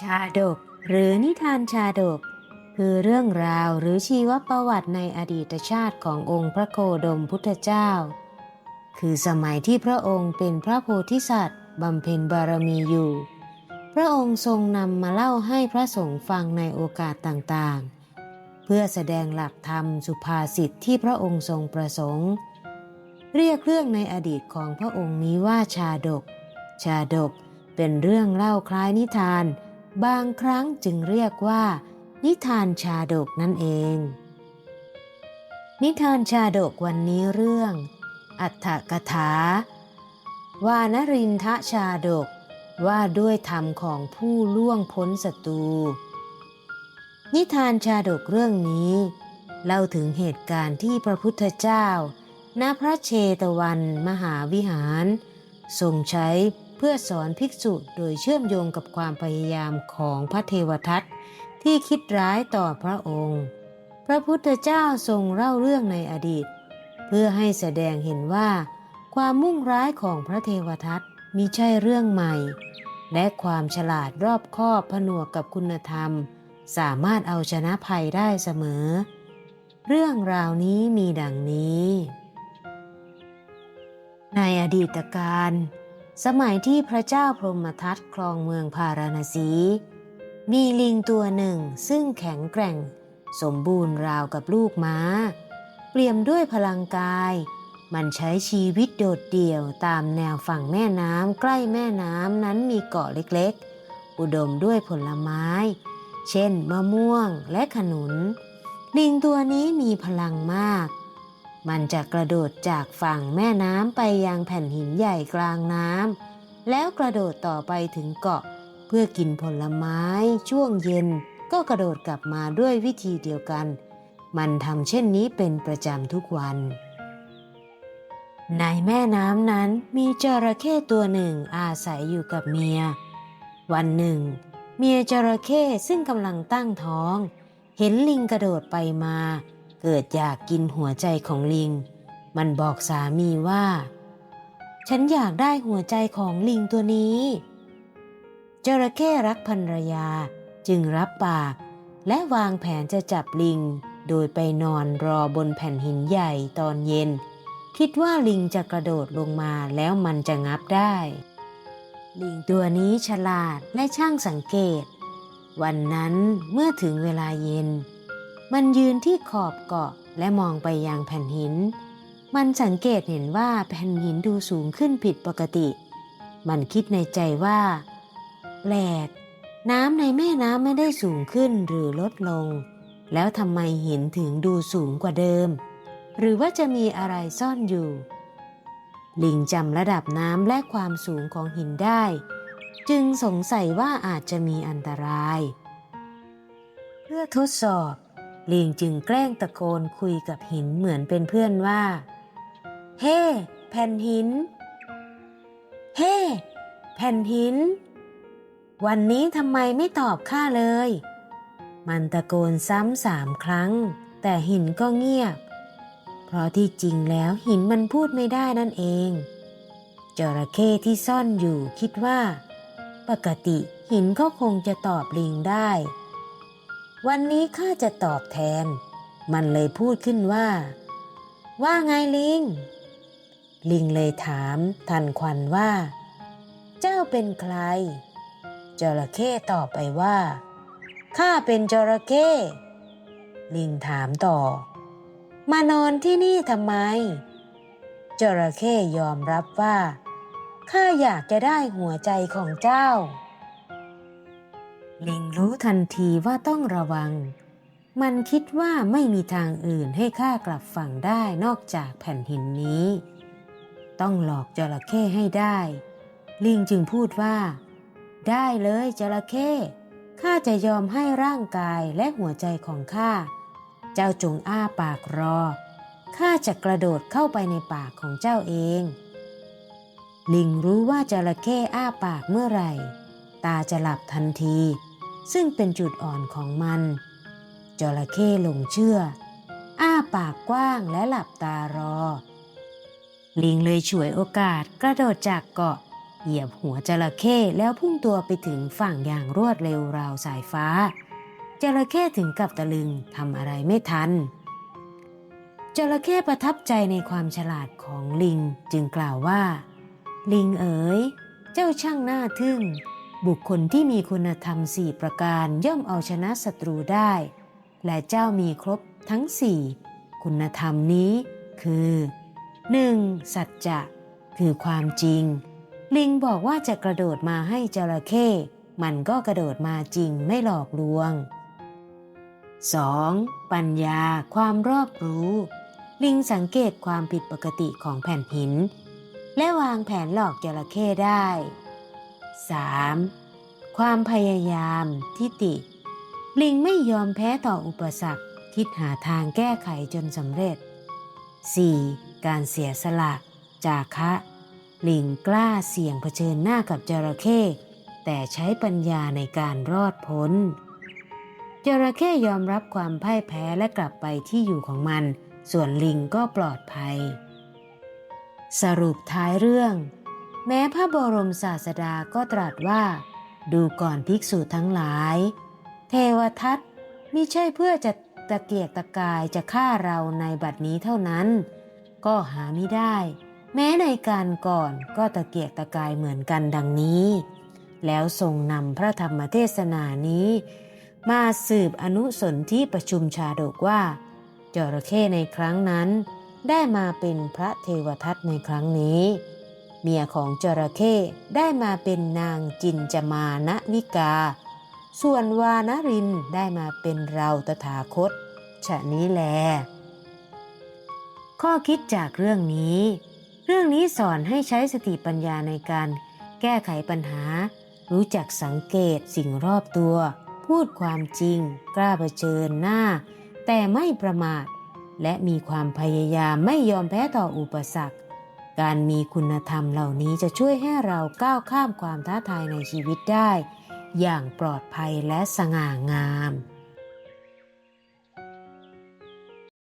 ชาดก หรือนิทานชาดก คือเรื่องราวหรือชีวประวัติในอดีตชาติขององค์พระโคดมพุทธเจ้า คือสมัยที่พระองค์เป็นพระโพธิสัตว์บำเพ็ญบารมีอยู่ พระองค์ทรงนำมาเล่าให้พระสงฆ์ฟังในโอกาสต่างๆ เพื่อแสดงหลักธรรมสุภาษิตที่พระองค์ทรงประสงค์ เรียกเรื่องในอดีตของพระองค์นี้ว่าชาดก ชาดกเป็นเรื่องเล่าคล้ายนิทาน บางครั้งจึงเรียกว่า นิทานชาดกนั่นเอง นิทานชาดกวันนี้เรื่อง อัฏฐกถาวานรินทะชาดกว่าด้วยธรรมของผู้ล่วงพ้นศัตรู นิทานชาดกเรื่องนี้ เล่าถึงเหตุการณ์ที่พระพุทธเจ้า ณพระเชตวันมหาวิหาร ทรงใช้ เพื่อสอนภิกษุโดยเชื่อมโยงกับความพยายามของพระเทวทัตที่คิดร้ายต่อพระองค์ พระพุทธเจ้าทรงเล่าเรื่องในอดีต เพื่อให้แสดงเห็นว่า ความมุ่งร้ายของพระเทวทัตมิใช่เรื่องใหม่ และความฉลาดรอบคอบผนวกกับคุณธรรม สามารถเอาชนะภัยได้เสมอ เรื่องราวนี้มีดังนี้ ในอดีตการ สมัยที่พระเจ้าพรหมทัตครองเมืองพาราณสี มีลิงตัวหนึ่งซึ่งแข็งแกร่ง สมบูรณ์ราวกับลูกม้า เปี่ยมด้วยพลังกาย มันใช้ชีวิตโดดเดี่ยวตามแนวฝั่งแม่น้ำใกล้แม่น้ำนั้นมีเกาะเล็กๆ อุดมด้วยผลไม้ เช่นมะม่วงและขนุน ลิงตัวนี้มีพลังมาก มันจะกระโดดจากฝั่งแม่น้ำไปยังแผ่นหินใหญ่กลางน้ำแล้วกระโดดต่อไปถึงเกาะ เพื่อกินผลไม้ช่วงเย็น ก็กระโดดกลับมาด้วยวิธีเดียวกัน มันทำเช่นนี้เป็นประจำทุกวัน ในแม่น้ำนั้นมีจระเข้ตัวหนึ่งอาศัยอยู่กับเมีย วันหนึ่ง เมียจระเข้ซึ่งกำลังตั้งท้อง เห็นลิงกระโดดไปมา เกิดอยากกินหัวใจของลิง มันบอกสามีว่า ฉันอยากได้หัวใจของลิงตัวนี้จระเข้รักภรรยาจึงรับปาก และวางแผนจะจับลิง โดยไปนอนรอบนแผ่นหินใหญ่ตอนเย็น คิดว่าลิงจะกระโดดลงมาแล้วมันจะงับได้ ลิงตัวนี้ฉลาดและช่างสังเกต วันนั้นเมื่อถึงเวลาเย็น มันยืนที่ขอบเกาะและมองไปยังแผ่นหิน มันสังเกตเห็นว่าแผ่นหินดูสูงขึ้นผิดปกติ มันคิดในใจว่า แปลก น้ำในแม่น้ำไม่ได้สูงขึ้นหรือลดลง แล้วทำไมหินถึงดูสูงกว่าเดิม หรือว่าจะมีอะไรซ่อนอยู่ ลิงจำระดับน้ำและความสูงของหินได้ จึงสงสัยว่าอาจจะมีอันตราย เพื่อทดสอบ ลิงจึงแกล้งตะโกนคุยกับหินเหมือนเป็นเพื่อนว่า เฮ้แผ่นหิน เฮ้แผ่นหิน วันนี้ทำไมไม่ตอบข้าเลย มันตะโกนซ้ำสามครั้ง แต่หินก็เงียบ เพราะที่จริงแล้วหินมันพูดไม่ได้นั่นเอง จระเข้ที่ซ่อนอยู่คิดว่า ปกติหินก็คงจะตอบลิงได้ วันนี้ข้าจะตอบแทน มันเลยพูดขึ้นว่า ว่าไงลิง ลิงเลยถามทันควันว่า เจ้าเป็นใคร จระเข้ตอบไปว่า ข้าเป็นจระเข้ ลิงถามต่อ มานอนที่นี่ทำไม จระเข้ยอมรับว่า ข้าอยากจะได้หัวใจของเจ้า ลิงรู้ทันทีว่าต้องระวัง มันคิดว่าไม่มีทางอื่นให้ข้ากลับฝั่งได้นอกจากแผ่นหินนี้ ต้องหลอกจระเข้ให้ได้ ลิงจึงพูดว่า ได้เลยจระเข้ข้าจะยอมให้ร่างกายและหัวใจของข้า เจ้าจงอ้าปากรอ ข้าจะกระโดดเข้าไปในปากของเจ้าเอง ลิงรู้ว่าจระเข้อ้าปากเมื่อไหร่ ตาจะหลับทันที ซึ่งเป็นจุดอ่อนของมันจระเข้ลงเชื่อ อ้าปากกว้างและหลับตารอ ลิงเลยฉวยโอกาสกระโดดจากเกาะ เหยียบหัวจระเข้แล้วพุ่งตัวไปถึงฝั่งอย่างรวดเร็วราวสายฟ้า จระเข้ถึงกับตะลึงทำอะไรไม่ทัน จระเข้ประทับใจในความฉลาดของลิงจึงกล่าวว่า ลิงเอ๋ย เจ้าช่างน่าทึ่ง บุคคลที่มีคุณธรรมสี่ประการย่อมเอาชนะศัตรูได้ และเจ้ามีครบทั้งสี่คุณธรรมนี้คือ 1. สัจจะคือความจริง ลิงบอกว่าจะกระโดดมาให้จระเข้มันก็กระโดดมาจริงไม่หลอกลวง 2. ปัญญาความรอบรู้ ลิงสังเกตความผิดปกติของแผ่นหิน และวางแผนหลอกจระเข้ได้ 3. ความพยายามทิฏฐิลิงไม่ยอมแพ้ต่ออุปสรรค คิดหาทางแก้ไขจนสำเร็จ 4. การเสียสละ จาคะ ลิงกล้าเสี่ยงเผชิญหน้ากับจระเข้แต่ใช้ปัญญาในการรอดพ้น จระเข้ยอมรับความพ่ายแพ้และกลับไปที่อยู่ของมัน ส่วนลิงก็ปลอดภัย สรุปท้ายเรื่อง แม้พระบรมศาสดาก็ตรัสว่า ดูก่อนภิกษุทั้งหลาย เทวทัตมิใช่เพื่อจะตะเกียกตะกายจะฆ่าเราในบัดนี้เท่านั้น ก็หาไม่ได้ แม้ในการก่อนก็ตะเกียกตะกายเหมือนกันดังนี้ แล้วทรงนำพระธรรมเทศนานี้ มาสืบอนุสนที่ประชุมชาดกว่า จระเข้ในครั้งนั้น ได้มาเป็นพระเทวทัตในครั้งนี้ เมียของจระเข้ได้มาเป็นนางจินจมานวิกา ส่วนวานรินได้มาเป็นเราตถาคต ฉะนี้แล ข้อคิดจากเรื่องนี้ เรื่องนี้สอนให้ใช้สติปัญญาในการแก้ไขปัญหา รู้จักสังเกตสิ่งรอบตัว พูดความจริง กล้าเผชิญหน้า แต่ไม่ประมาท และมีความพยายามไม่ยอมแพ้ต่ออุปสรรค การมีคุณธรรมเหล่านี้จะช่วยให้เราก้าวข้ามความท้าทายในชีวิตได้ อย่างปลอดภัยและสง่างาม